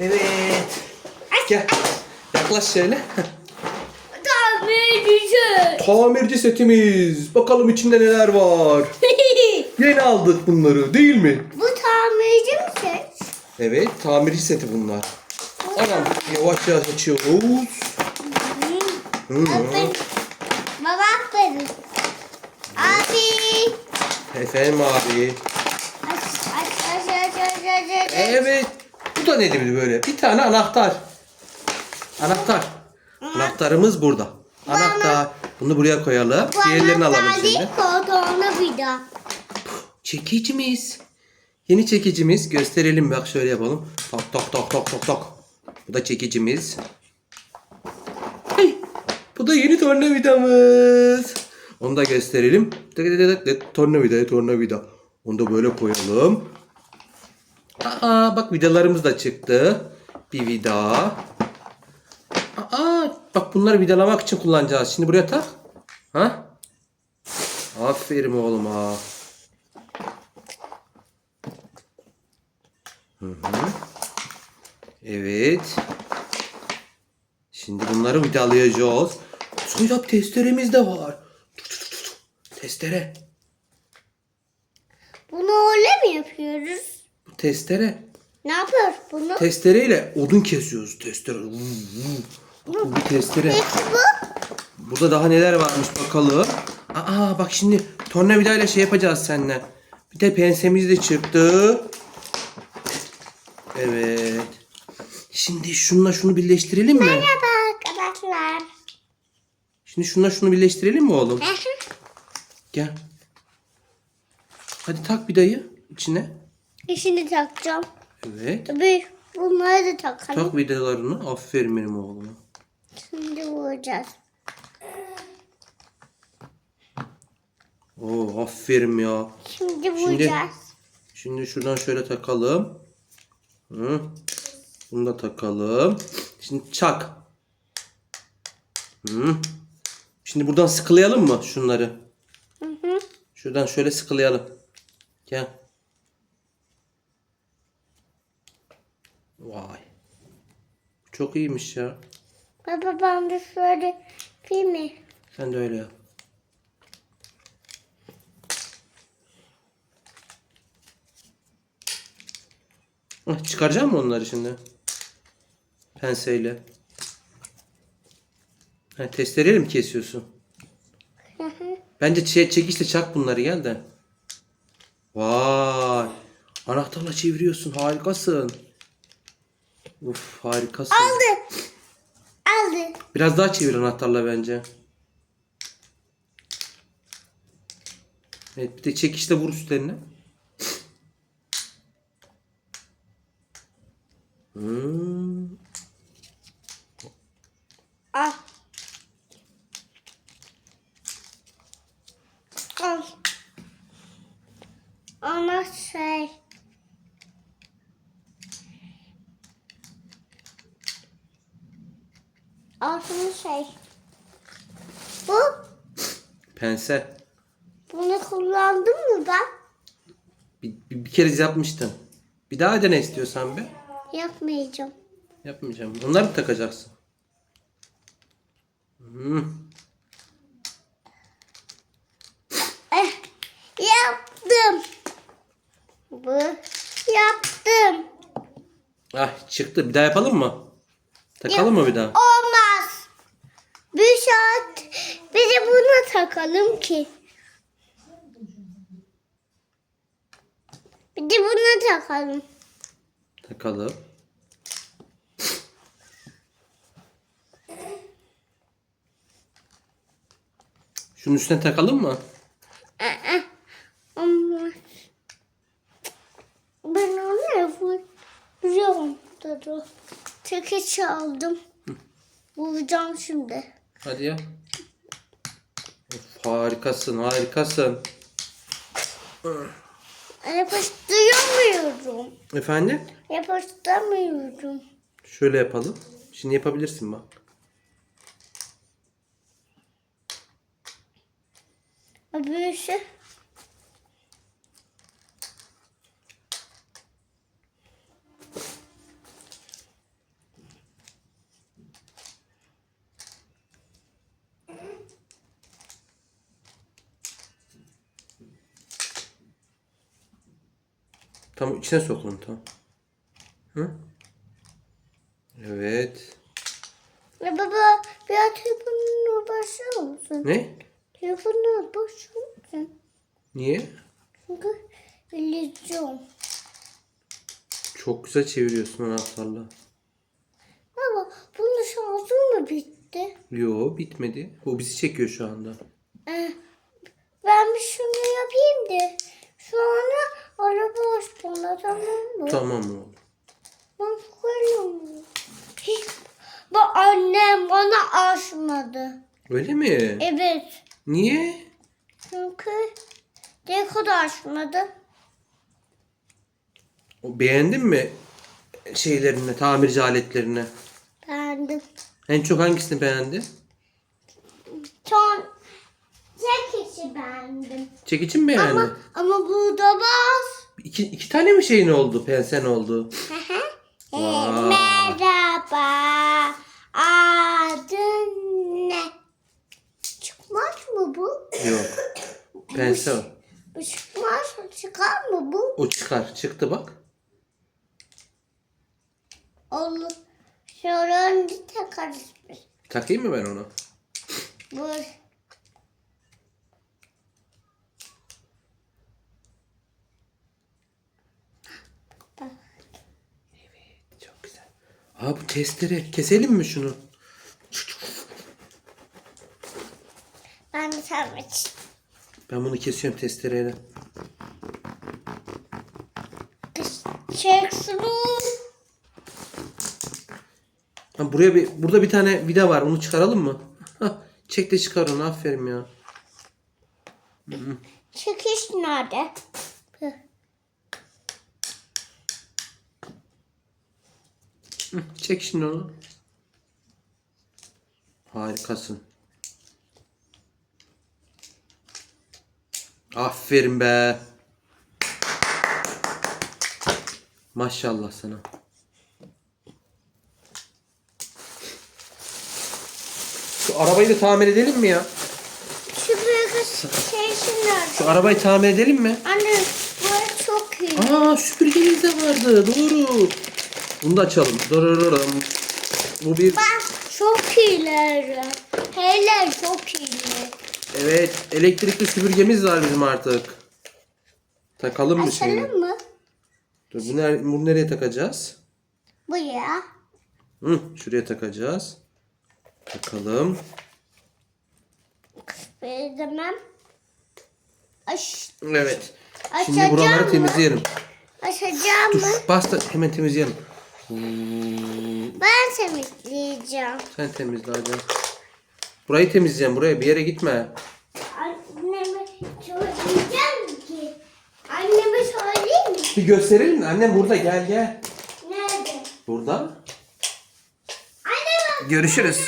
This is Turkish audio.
Evet. Gel. Yaklaş şöyle. Tamirci. Tamirci setimiz. Bakalım içinde neler var. Yeni aldık bunları değil mi? Bu tamirci mi ses? Evet tamirci seti bunlar. Anam yavaş yavaş açıyoruz. Hı. Aferin. Baba aferin. Abi. Efendim abi. Aç aç aç aç aç aç aç. Evet. Da nedir böyle? Bir tane anahtar. Anahtar. Anahtarımız burada. Anahtar. Bunu buraya koyalım. Diğerlerini alalım şimdi. Koltuğuna bir daha. Çekicimiz. Yeni çekicimiz. Gösterelim bak şöyle yapalım. Tok tok tok tok tok tok. Bu da çekicimiz. Hey, bu da yeni tornavidamız. Onu da gösterelim. Tornavida, tornavida. Onu da böyle koyalım. Aa bak vidalarımız da çıktı. Bir vida. Aa bak bunları vidalamak için kullanacağız. Şimdi buraya tak. Ha? Aferin oğluma. Hı hı. Evet. Şimdi bunları vidalayacağız. Soydap testeremiz de var. Tut, tut, tut. Testere. Bunu öyle mi yapıyoruz? Testere. Ne yapıyoruz bunu? Testereyle odun kesiyoruz. Testere. Vuu. Bak bu bir testere. Peki bu? Burada daha neler varmış bakalım. Aa bak şimdi tornavidayla şey yapacağız seninle. Bir de pensemiz de çıktı. Evet. Şimdi şununla şunu birleştirelim mi? Merhaba arkadaşlar. Şimdi şununla şunu birleştirelim mi oğlum? Gel. Hadi tak vidayı içine. İşini takacağım. Evet. Tabii bunları da takalım. Tak vidalarını. Aferin benim oğluma. Şimdi vuracağız. Oo aferin ya. Şimdi vuracağız. Şimdi şuradan şöyle takalım. Hı. Bunu da takalım. Şimdi çak. Hı. Şimdi buradan sıkılayalım mı şunları? Hı hı. Şuradan şöyle sıkılayalım. Gel. Vay. Çok iyiymiş ya. Baba ben de şöyle yapayım mı? Sen de öyle yap. Hah, Çıkaracak mı onları şimdi? Penseyle. Ha, testereyle mi kesiyorsun? Hı hı. Bence çe çekişle çak bunları gel de. Vay. Anahtarla çeviriyorsun. Harikasın. Uf harikasın. Aldı. Aldı. Biraz daha çevir anahtarla bence. Evet bir de çekişle vur üstlerine. Hmm. Al. Al. Ama şey. Altını şey. Bu. Pense. Bunu kullandım mı ben? Bir, bir, bir kere yapmıştın. Bir daha dene istiyorsan be. Yapmayacağım. Yapmayacağım. Onları mı takacaksın? Hmm. Eh, yaptım. Bu yaptım. Ah çıktı. Bir daha yapalım mı? Takalım mı bir daha? Olmaz. Bir saat bir de bunu takalım ki. Bir de bunu takalım. Takalım. Şunun üstüne takalım mı? Aa, olmaz. Ben onu yapacağım. Dur. Tekeç aldım. Vuracağım şimdi. Hadi ya. Of, harikasın, harikasın. Yapıştıramıyorum. Efendim? Yapıştıramıyorum. Şöyle yapalım. Şimdi yapabilirsin bak. Öbürsü. Tamam içine sok onu tamam. Hı? Evet. Ya baba biraz telefonunu başlar mısın? Ne? Telefonunu başlar mısın? Niye? Çünkü bileceğim. Çok güzel çeviriyorsun anahtarla. Baba bunun şarjı mı bitti? Yo bitmedi. O bizi çekiyor şu anda. Ee, ben bir şunu yapayım da sonra araba aç bana tamam mı? Tamam oğlum. Ben koyuyorum. Hiç bu annem bana açmadı. Öyle mi? Evet. Niye? Çünkü Deko da açmadı. O beğendin mi şeylerini, tamirci aletlerini? Beğendim. En çok hangisini beğendin? Son tek işi beğendim. Çekici mi beğendin? Ama, ama burada bas. İki, iki tane mi şeyin oldu, pensen oldu? Ee, Vay. merhaba. Adın ne? Çıkmaz mı bu? Yok. Pense o. Bu çıkmaz. Çıkar mı bu? O çıkar. Çıktı bak. Olur. Sonra bir takarız biz. Takayım mı ben onu? Bu. Aa bu testere. Keselim mi şunu? Ben bir tane Ben bunu kesiyorum testereyle. Çek şunu. Ha, buraya bir burada bir tane vida var. Onu çıkaralım mı? Hah, çek de çıkar onu. Aferin ya. Çıkış nerede? Hı. Hı, Çek şimdi onu. Harikasın. Aferin be. Maşallah sana. Şu arabayı da tamir edelim mi ya? Şu büyük şey nerede? Şu arabayı tamir edelim mi? Anne bu çok iyi. Aa süpürgemiz de vardı. Doğru. Bunu da açalım. Dırırırım. Bu bir Bak çok iyiler. Hele çok iyiler. evet elektrikli süpürgemiz var bizim artık. Takalım mı şeyini? Açalım mı? Dur bu ner- bunu nereye takacağız? Bu ya. Hı, şuraya takacağız. Takalım. Veremem. Aç, Evet. Şimdi açacağım buraları mı? temizleyelim. Açacağım Dur mı? bas da hemen temizleyelim. Hmm, Ben temizleyeceğim. Sen temizle hadi. Burayı temizleyeceğim. Buraya bir yere gitme. Anneme söyleyeceğim ki. Anneme söyleyeyim mi? Bir gösterelim mi? Annem burada gel gel. Nerede? Burada. Görüşürüz.